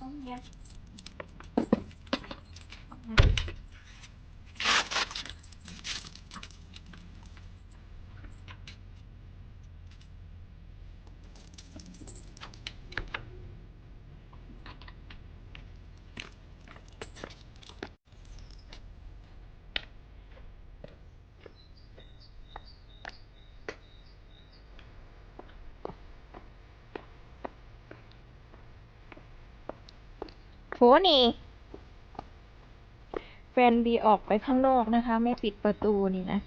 ต้อ โฟนี่แฟนบีออกไปข้างนอกนะคะ ไม่ปิดประตูนี่นะ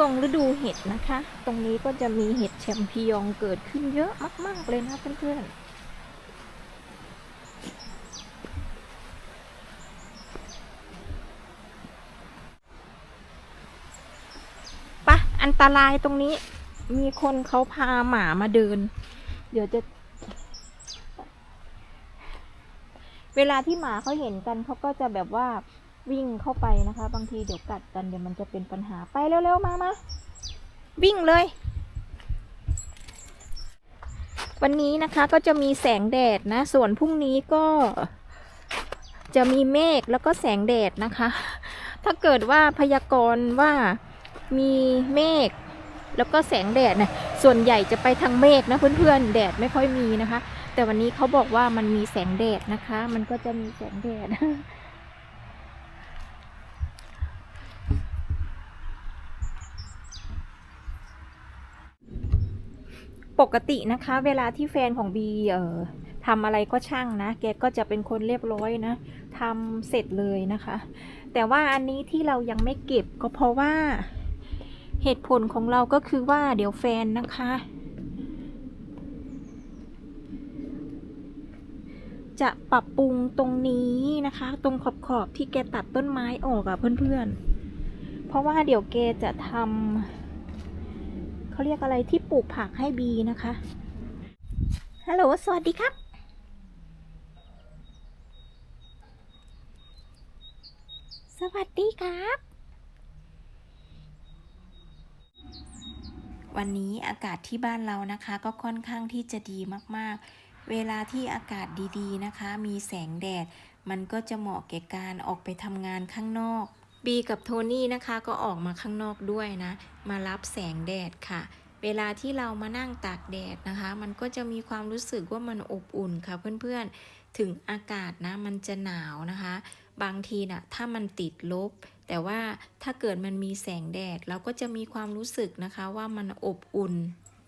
ช่วงฤดูเห็ดนะคะ ตรงนี้ก็จะมีเห็ดแชมพิยองเกิดขึ้นเยอะมาก ๆ เลยนะเพื่อนๆปะอันตรายตรงนี้มีคนเขาพาหมามาเดิน เดี๋ยวจะ เวลาที่หมาเขาเห็นกันเขาก็จะแบบว่า วิ่งเข้าไปนะคะ บางทีเดี๋ยวกัดกันเดี๋ยวมันจะเป็นปัญหาไปเร็วๆมามาวิ่งเลย วันนี้นะคะก็จะมีแสงแดดนะ ส่วนพรุ่งนี้ก็ จะมีเมฆแล้วก็แสงแดดนะคะ ถ้าเกิดว่าพยากรณ์ว่ามีเมฆแล้วก็แสงแดดนะส่วนใหญ่จะไปทางเมฆนะเพื่อนๆ แดดไม่ค่อยมีนะคะ แต่วันนี้เขาบอกว่ามันมีแสงแดดนะคะ มันก็จะมีแสงแดด ปกตินะคะเวลาที่แฟนของบีเอ่อทำอะไรก็ช่างนะ แกก็จะเป็นคนเรียบร้อยนะทำเสร็จเลยนะคะ แต่ว่าอันนี้ที่เรายังไม่เก็บก็เพราะว่าเหตุผลของเราก็คือว่าเดี๋ยวแฟนนะคะ จะปรับปรุงตรงนี้นะคะ ตรงขอบขอบที่แกตัดต้นไม้ออกอะเพื่อนๆ เพราะว่าเดี๋ยวแกจะทำ เขาเรียกอะไรที่ปลูกผักให้บีนะคะ ฮัลโหล สวัสดีครับ สวัสดีครับ วันนี้อากาศที่บ้านเรานะคะ ก็ค่อนข้างที่จะดีมากๆ เวลาที่อากาศดีๆนะคะ มีแสงแดด มันก็จะเหมาะแก่การออกไปทำงานข้างนอก บีกับโทนี่นะคะก็ออกมาข้างนอกด้วยนะ มารับแสงแดดค่ะ เวลาที่เรามานั่งตากแดดนะคะ มันก็จะมีความรู้สึกว่ามันอบอุ่นค่ะเพื่อนๆ ถึงอากาศนะมันจะหนาวนะคะ บางทีน่ะถ้ามันติดลบ แต่ว่าถ้าเกิดมันมีแสงแดด เราก็จะมีความรู้สึกนะคะว่ามันอบอุ่น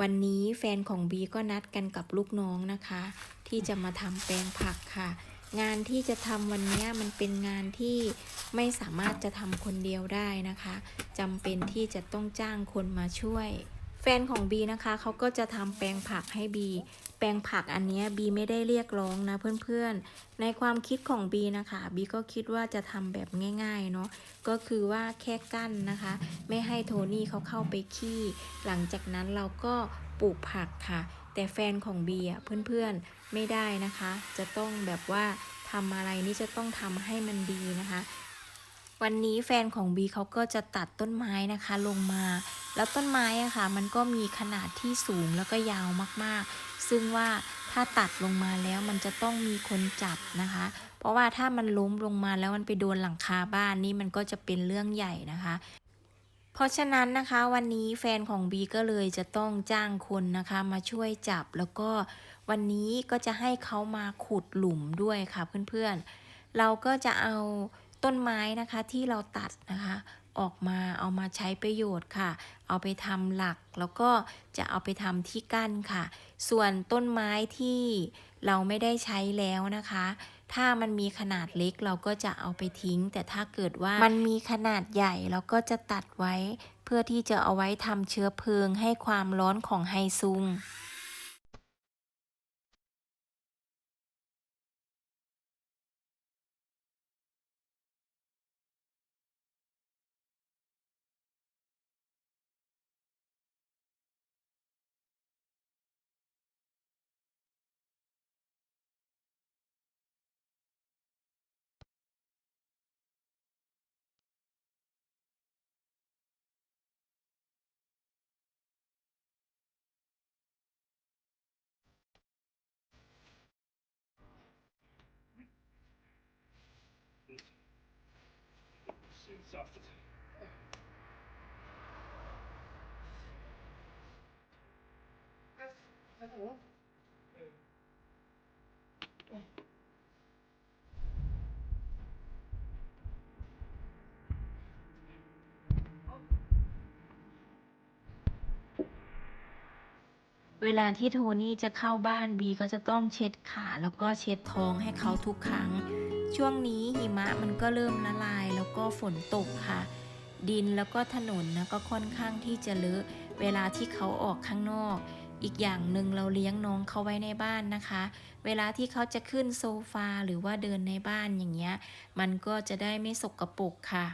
วันนี้แฟนของบีก็นัดกันกับลูกน้องนะคะ ที่จะมาทำแปลงผักค่ะ งานที่จะทำวันนี้มันเป็นงานที่ไม่สามารถจะทำคนเดียวได้นะคะจำเป็นที่จะต้องจ้างคนมาช่วย แฟนของบีนะคะเขาก็จะทำแปลงผักให้บี แปลงผักอันนี้บีไม่ได้เรียกร้องนะเพื่อนๆ ในความคิดของบีนะคะบีก็คิดว่าจะทำแบบง่ายๆเนาะก็คือว่าแค่กั้นนะคะ ไม่ให้โทนี่เขาเข้าไปขี้ หลังจากนั้นเราก็ปลูกผักค่ะ แต่แฟนของบีอะเพื่อนๆไม่ได้นะคะ จะต้องแบบว่าทำอะไรนี่จะต้องทำให้มันดีนะคะ วันนี้แฟนของบีเขาก็จะตัดต้นไม้นะคะลงมา แล้วต้นไม้อะค่ะ มันก็มีขนาดที่สูงแล้วก็ยาวมากๆ ซึ่งว่าถ้าตัดลงมาแล้วมันจะต้องมีคนจับนะคะ เพราะว่าถ้ามันล้มลงมาแล้วมันไปโดนหลังคาบ้านนี่มันก็จะเป็นเรื่องใหญ่นะคะ เพราะฉะนั้นนะคะวันนี้แฟนของบีก็เลยจะต้องจ้างคนนะคะมาช่วยจับแล้วก็วันนี้ก็จะให้เขามาขุดหลุมด้วยค่ะเพื่อนๆ เราก็จะเอาต้นไม้นะคะที่เราตัดนะคะ ออกมาเอามาใช้ประโยชน์ค่ะ เอาไปทำหลักแล้วก็จะเอาไปทำที่กั้นค่ะ ส่วนต้นไม้ที่เราไม่ได้ใช้แล้วนะคะ ถ้ามันมีขนาดเล็กเราก็จะเอาไปทิ้ง แต่ถ้าเกิดว่ามันมีขนาดใหญ่เราก็จะตัดไว้ เพื่อที่จะเอาไว้ทำเชื้อเพลิงให้ความร้อนของไฮซุง Soft. เวลาที่โทนี่จะเข้าบ้านบีก็จะต้องเช็ดขาแล้วก็เช็ดท้องให้เขาทุกครั้ง ช่วงนี้หิมะมันก็เริ่มละลาย แล้วก็ฝนตกค่ะ ดินแล้วก็ถนนนะก็ค่อนข้างที่จะเลอะเวลาที่เขาออกข้างนอก อีกอย่างหนึ่งเราเลี้ยงน้องเขาไว้ในบ้านนะคะ เวลาที่เขาจะขึ้นโซฟาหรือว่าเดินในบ้านอย่างเงี้ย มันก็จะได้ไม่สกปรกค่ะ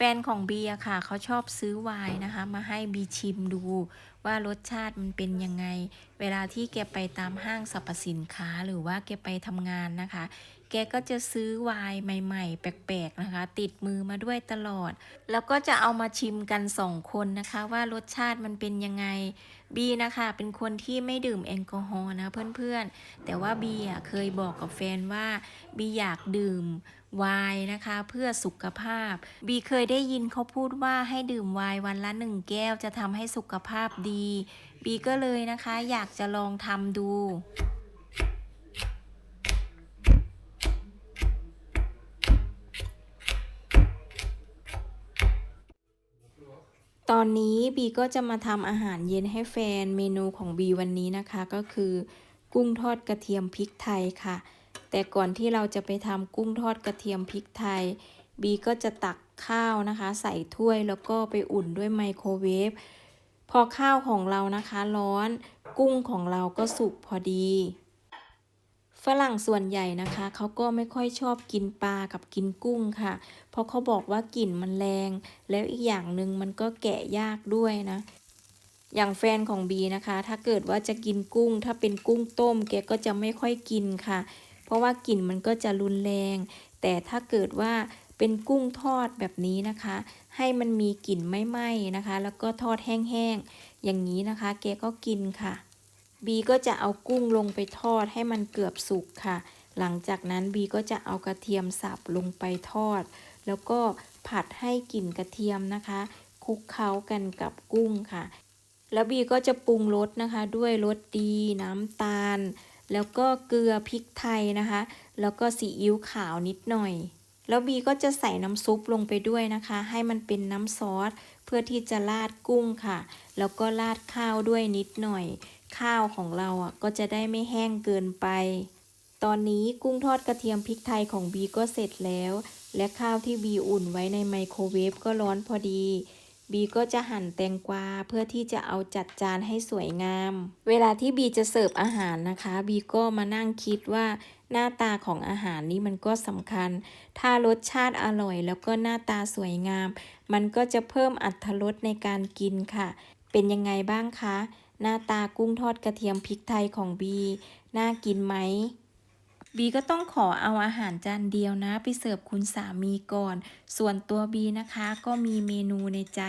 แฟนของบีอะค่ะ เขาชอบซื้อไวน์นะคะ มาให้บีชิมดู ว่ารสชาติมันเป็นยังไง เวลาที่แกไปตามห้างสรรพสินค้าหรือว่าแกไปทำงานนะคะ แกก็จะซื้อไวน์ใหม่ๆ แปลกๆนะคะ ติดมือมาด้วยตลอด แล้วก็จะเอามาชิมกันสองคนนะคะ ว่ารสชาติมันเป็นยังไงบีนะคะ เป็นคนที่ไม่ดื่มแอลกอฮอล์นะเพื่อนๆ แต่ว่าบีอะเคยบอกกับแฟนว่าบีอยากดื่ม ไวน์นะคะ เพื่อสุขภาพ บีเคยได้ยินเขาพูดว่าให้ดื่มไวน์วันละหนึ่งแก้วจะทำให้สุขภาพดี บีก็เลยนะคะ อยากจะลองทำดูตอนนี้บีก็จะมาทำอาหารเย็นให้แฟนเมนูของบีวันนี้นะคะ ก็คือ กุ้งทอดกระเทียมพริกไทยค่ะ แต่ก่อนที่เราจะไปทำกุ้งทอดกระเทียมพริกไทย บีก็จะตักข้าวนะคะ ใส่ถ้วยแล้วก็ไปอุ่นด้วยไมโครเวฟ พอข้าวของเรานะคะร้อน กุ้งของเราก็สุกพอดี ฝรั่งส่วนใหญ่นะคะเขาก็ไม่ค่อยชอบกินปลากับกินกุ้งค่ะ เพราะเขาบอกว่ากลิ่นมันแรง แล้วอีกอย่างหนึ่งมันก็แกะยากด้วยนะอย่างแฟนของบีนะคะ ถ้าเกิดว่าจะกินกุ้ง ถ้าเป็นกุ้งต้มแกก็จะไม่ค่อยกินค่ะ เพราะว่ากลิ่นมันก็จะรุนแรง แต่ถ้าเกิดว่าเป็นกุ้งทอดแบบนี้นะคะ ให้มันมีกลิ่นไม่ไหม้นะคะ แล้วก็ทอดแห้งๆอย่างนี้นะคะแกก็กินค่ะบีก็จะเอากุ้งลงไปทอดให้มันเกือบสุกค่ะ หลังจากนั้นบีก็จะเอากระเทียมสับลงไปทอด แล้วก็ผัดให้กลิ่นกระเทียมนะคะ คลุกเคล้ากันกับกุ้งค่ะ แล้วบีก็จะปรุงรสนะคะ ด้วยรสดีน้ำตาล แล้วก็เกลือพริกไทยนะคะ แล้วก็ซีอิ๊วขาวนิดหน่อย แล้วบีก็จะใส่น้ำซุปลงไปด้วยนะคะ ให้มันเป็นน้ำซอสเพื่อที่จะราดกุ้งค่ะ แล้วก็ราดข้าวด้วยนิดหน่อย ข้าวของเราอะก็จะได้ไม่แห้งเกินไป ตอนนี้กุ้งทอดกระเทียมพริกไทยของบีก็เสร็จแล้ว และข้าวที่บีอุ่นไว้ในไมโครเวฟก็ร้อนพอดี บีก็จะหั่นแตงกวาเพื่อที่จะเอาจัดจานให้สวยงาม เวลาที่บีจะเสิร์ฟอาหารนะคะ บีก็มานั่งคิดว่าหน้าตาของอาหารนี้มันก็สำคัญ ถ้ารสชาติอร่อย แล้วก็หน้าตาสวยงาม มันก็จะเพิ่มอรรถรสในการกินค่ะ เป็นยังไงบ้างคะ หน้าตากุ้งทอดกระเทียมพริกไทยของบี น่ากินไหม บีก็ต้องขอเอาอาหารจานเดียวนะ ไปเสิร์ฟคุณสามีก่อน ส่วนตัวบีนะคะก็มีเมนูในใจ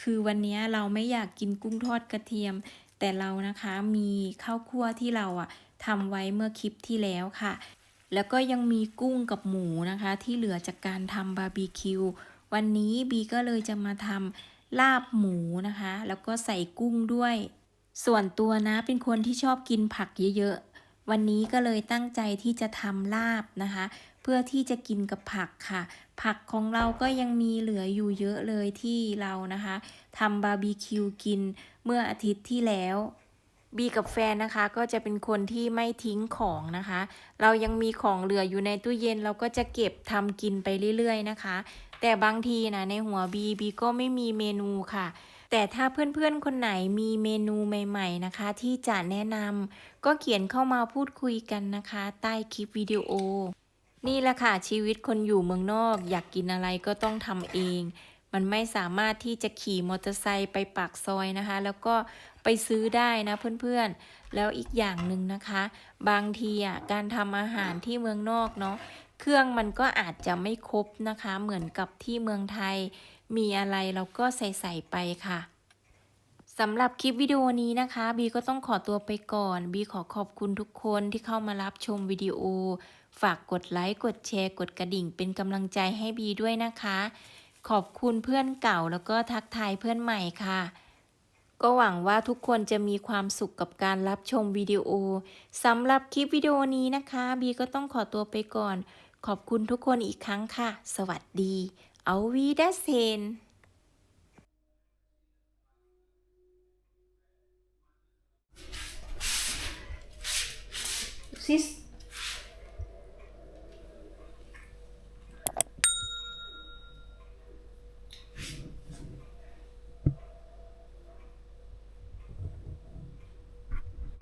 คือวันนี้เราไม่อยากกินกุ้งทอดกระเทียม แต่เรานะคะมีข้าวคั่วที่เราอะทำไว้เมื่อคลิปที่แล้วค่ะ แล้วก็ยังมีกุ้งกับหมูนะคะ ที่เหลือจากการทำบาร์บีคิว วันนี้บีก็เลยจะมาทำลาบหมูนะคะ แล้วก็ใส่กุ้งด้วย ส่วนตัวนะเป็นคนที่ชอบกินผักเยอะๆ วันนี้ก็เลยตั้งใจที่จะทำลาบนะคะ เพื่อที่จะกินกับผักค่ะ ผักของเราก็ยังมีเหลืออยู่เยอะเลยที่เรานะคะทำบาร์บีคิวกินเมื่ออาทิตย์ที่แล้วบีกับแฟนนะคะก็จะเป็นคนที่ไม่ทิ้งของนะคะ เรายังมีของเหลืออยู่ในตู้เย็นเราก็จะเก็บทำกินไปเรื่อยๆนะคะ แต่บางทีนะในหัวบีบีก็ไม่มีเมนูค่ะ แต่ถ้าเพื่อนๆ คนไหนมีเมนูใหม่ๆนะคะ ที่จะแนะนำก็เขียนเข้ามาพูดคุยกันนะคะ ใต้คลิปวิดีโอ นี่แหละค่ะชีวิตคนอยู่เมืองนอก อยากกินอะไรก็ต้องทำเอง มันไม่สามารถที่จะขี่มอเตอร์ไซค์ไปปากซอยนะคะ แล้วก็ไปซื้อได้นะเพื่อนๆ แล้วอีกอย่างหนึ่งนะคะ บางทีอะการทำอาหารที่เมืองนอกเนาะเครื่องมันก็อาจจะไม่ครบนะคะ เหมือนกับที่เมืองไทย มีอะไรเราก็ใส่ใส่ไปค่ะสำหรับคลิปวิดีโอนี้นะคะ บีก็ต้องขอตัวไปก่อน บีขอขอบคุณทุกคนที่เข้ามารับชมวิดีโอ ฝากกดไลค์ กดแชร์ กดกระดิ่ง เป็นกำลังใจให้บีด้วยนะคะ ขอบคุณเพื่อนเก่าแล้วก็ทักทายเพื่อนใหม่ค่ะ ก็หวังว่าทุกคนจะมีความสุขกับการรับชมวิดีโอสำหรับคลิปวิดีโอนี้นะคะ บีก็ต้องขอตัวไปก่อน ขอบคุณทุกคนอีกครั้งค่ะ สวัสดี เอา